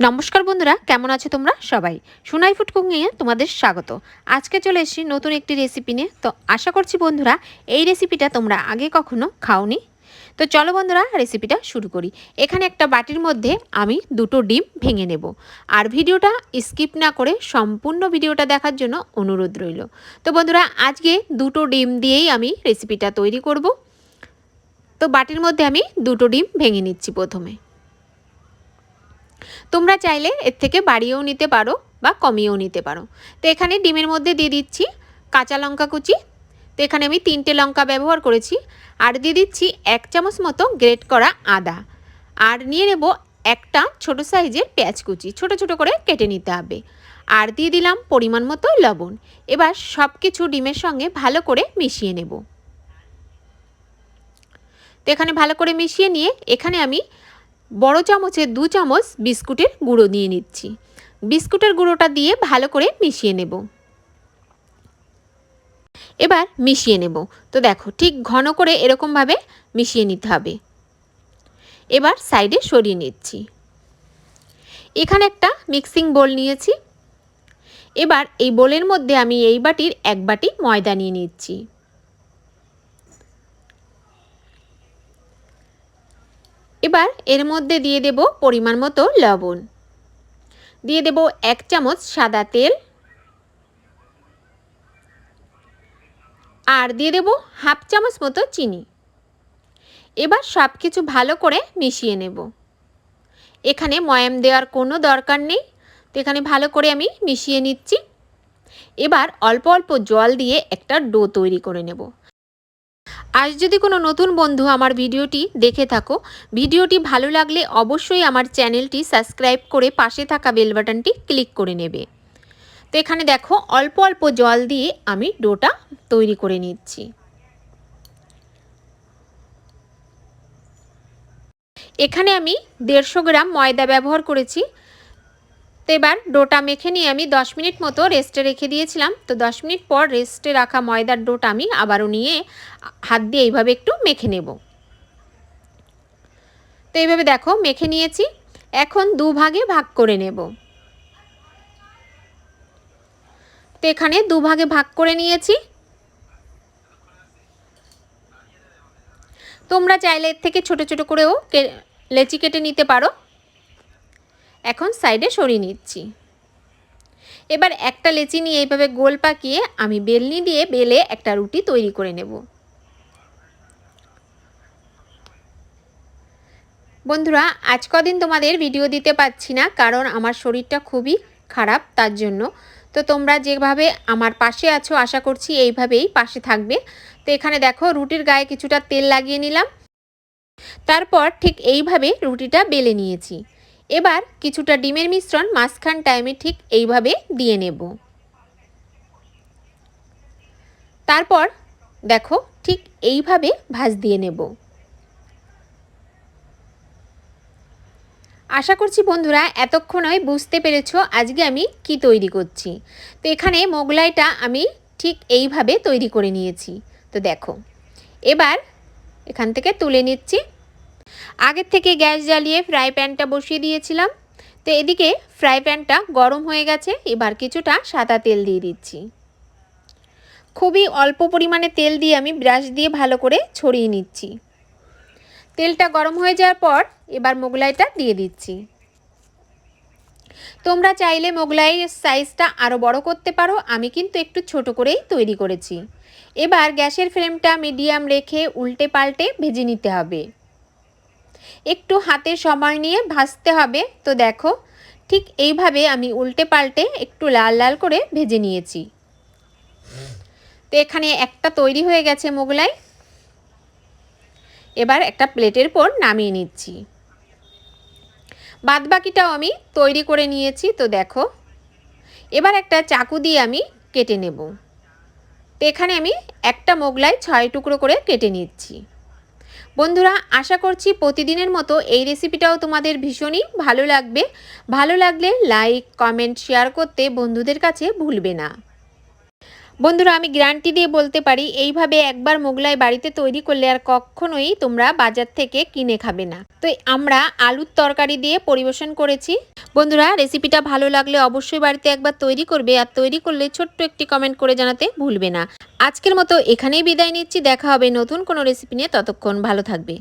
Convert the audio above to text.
নমস্কার বন্ধুরা, কেমন আছো তোমরা? সবাই। সোনাই ফুড কুকিংয়ে তোমাদের স্বাগত। আজকে চলে এসেছি নতুন একটি রেসিপি নিয়ে। তো আশা করছি বন্ধুরা, এই রেসিপিটা তোমরা আগে কখনো খাওনি। তো চলো বন্ধুরা রেসিপিটা শুরু করি। এখানে একটা বাটির মধ্যে আমি দুটো ডিম ভেঙে নেব। আর ভিডিওটা স্কিপ না করে সম্পূর্ণ ভিডিওটা দেখার জন্য অনুরোধ রইল। তো বন্ধুরা, আজকে দুটো ডিম দিয়েই আমি রেসিপিটা তৈরি করব। তো বাটির মধ্যে আমি দুটো ডিম ভেঙে নিচ্ছি প্রথমে। তোমরা চাইলে এর থেকে বাড়িয়েও নিতে পারো বা কমিয়েও নিতে পারো। তো এখানে ডিমের মধ্যে দিয়ে দিচ্ছি কাঁচা লঙ্কা কুচি। তো এখানে আমি তিনটে লঙ্কা ব্যবহার করেছি। আর দিয়ে দিচ্ছি এক চামচ মতো গ্রেট করা আদা। আর নিয়ে নেব একটা ছোট সাইজের পেঁয়াজ কুচি। ছোট ছোট করে কেটে নিতে হবে। আর দিয়ে দিলাম পরিমাণ মতো লবণ। এবার সব কিছু ডিমের সঙ্গে ভালো করে মিশিয়ে নেব। তো এখানে ভালো করে মিশিয়ে নিয়ে এখানে আমি বড় চামচের দু চামচ বিস্কুটের গুঁড়ো দিয়ে নিচ্ছি। বিস্কুটের গুঁড়োটা দিয়ে ভালো করে মিশিয়ে নেব। এবার মিশিয়ে নেব। তো দেখো, ঠিক ঘন করে এরকমভাবে মিশিয়ে নিতে হবে। এবার সাইডে সরিয়ে নিচ্ছি। এখানে একটা মিক্সিং বোল নিয়েছি। এবার এই বোলের মধ্যে আমি এই বাটির এক বাটি ময়দা নিয়ে নিচ্ছি। এবার এর মধ্যে দিয়ে দেব পরিমাণ মতো লবণ। দিয়ে দেব এক চামচ সাদা তেল। আর দিয়ে দেব হাফ চামচ মতো চিনি। এবার সব কিছু ভালো করে মিশিয়ে নেব। এখানে ময়াম দেওয়ার কোনো দরকার নেই। তো এখানে ভালো করে আমি মিশিয়ে নিচ্ছি। এবার অল্প অল্প জল দিয়ে একটা ডো তৈরি করে নেব। আজ যদি কোনো নতুন বন্ধু আমার ভিডিওটি দেখে থাকো, ভিডিওটি ভালো লাগলে অবশ্যই আমার চ্যানেলটি সাবস্ক্রাইব করে পাশে থাকা বেল বাটনটি ক্লিক করে নেবে। তো এখানে দেখো, অল্প অল্প জল দিয়ে আমি ডোটা তৈরি করে নিচ্ছি। এখানে আমি দেড়শো গ্রাম ময়দা ব্যবহার করেছি। তো এবার ডোটা মেখে নিয়ে আমি 10 মিনিট মতো রেস্টে রেখে দিয়েছিলাম। তো 10 মিনিট পর রেস্টে রাখা ময়দার ডোটা আমি আবারও নিয়ে হাত দিয়ে এইভাবে একটু মেখে নেব। তো এইভাবে দেখো, মেখে নিয়েছি। এখন দু ভাগে ভাগ করে নেব। তো এখানে দু ভাগে ভাগ করে নিয়েছি। তোমরা চাইলে এর থেকে ছোট ছোট করেও লেচি কেটে নিতে পারো। এখন সাইডে সরিয়ে নিচ্ছি। এবার একটা লেচি নিয়ে এইভাবে গোল পাকিয়ে আমি বেলনি দিয়ে বেলে একটা রুটি তৈরি করে নেব। বন্ধুরা, আজ কদিন তোমাদের ভিডিও দিতে পারছি না কারণ আমার শরীরটা খুবই খারাপ তার জন্য। তো তোমরা যেভাবে আমার পাশে আছো, আশা করছি এইভাবেই পাশে থাকবে। তো এখানে দেখো, রুটির গায়ে কিছুটা তেল লাগিয়ে নিলাম। তারপর ঠিক এইভাবে রুটিটা বেলে নিয়েছি। এবার কিছুটা ডিমের মিশ্রণ মাঝখান টাইমে ঠিক এইভাবে দিয়ে নেব। তারপর দেখো ঠিক এইভাবে ভাজ দিয়ে নেব। আশা করছি বন্ধুরা এতক্ষণই বুঝতে পেরেছ আজকে আমি কি তৈরি করছি। তো এখানে মোগলাইটা আমি ঠিক এইভাবে তৈরি করে নিয়েছি। তো দেখো, এবার এখান থেকে তুলে নিচ্ছি আগের থেকে গ্যাস জ্বালিয়ে ফ্রাই প্যানটা বসিয়ে দিয়েছিলাম। তো এদিকে ফ্রাই প্যানটা গরম হয়ে গেছে, এবার কিছুটা সাদা তেল দিয়ে দিচ্ছি। খুবই অল্প পরিমাণে তেল দিয়ে আমি ব্রাশ দিয়ে ভালো করে ছড়িয়ে নিচ্ছি। তেলটা গরম হয়ে যাওয়ার পর এবার মোগলাইটা দিয়ে দিচ্ছি। তোমরা চাইলে মোগলাইয়ের সাইজটা আরও বড় করতে পারো, আমি কিন্তু একটু ছোট করেই তৈরি করেছি। এবার গ্যাসের ফ্লেমটা মিডিয়াম রেখে উল্টে পাল্টে ভেজে নিতে হবে। একটু হাতে সময় নিয়ে ভাজতে হবে। তো দেখো, ঠিক এইভাবে আমি উল্টে পাল্টে একটু লাল লাল করে ভেজে নিয়েছি। তো এখানে একটা তৈরি হয়ে গেছে মোগলাই। এবার একটা প্লেটের পর নামিয়ে নিচ্ছি। বাদ বাকিটাও আমি তৈরি করে নিয়েছি, তো দেখো। এবার একটা চাকু দিয়ে আমি কেটে নেব। তো এখানে আমি একটা মোগলাই ছয় টুকরো করে কেটে নিচ্ছি। বন্ধুরা, আশা করছি প্রতিদিনের মতো এই রেসিপিটাও তোমাদের ভীষণই ভালো লাগবে। ভালো লাগলে লাইক কমেন্ট শেয়ার করতে বন্ধুদের কাছে ভুলবে না। বন্ধুরা, আমি গ্যারান্টি দিয়ে বলতে পারি, এইভাবে একবার মোগলাই বাড়িতে তৈরি করলে আর কখনোই তোমরা বাজার থেকে কিনে খাবে না। তো আমরা আলুর তরকারি দিয়ে পরিবেশন করেছি। বন্ধুরা, রেসিপিটা ভালো লাগলে অবশ্যই বাড়িতে একবার তৈরি করবে আর তৈরি করলে ছোট্ট একটি কমেন্ট করে জানাতে ভুলবে না। আজকের মতো এখানেই বিদায় নিচ্ছি, দেখা হবে নতুন কোনো রেসিপি নিয়ে, ততক্ষণ ভালো থাকবে।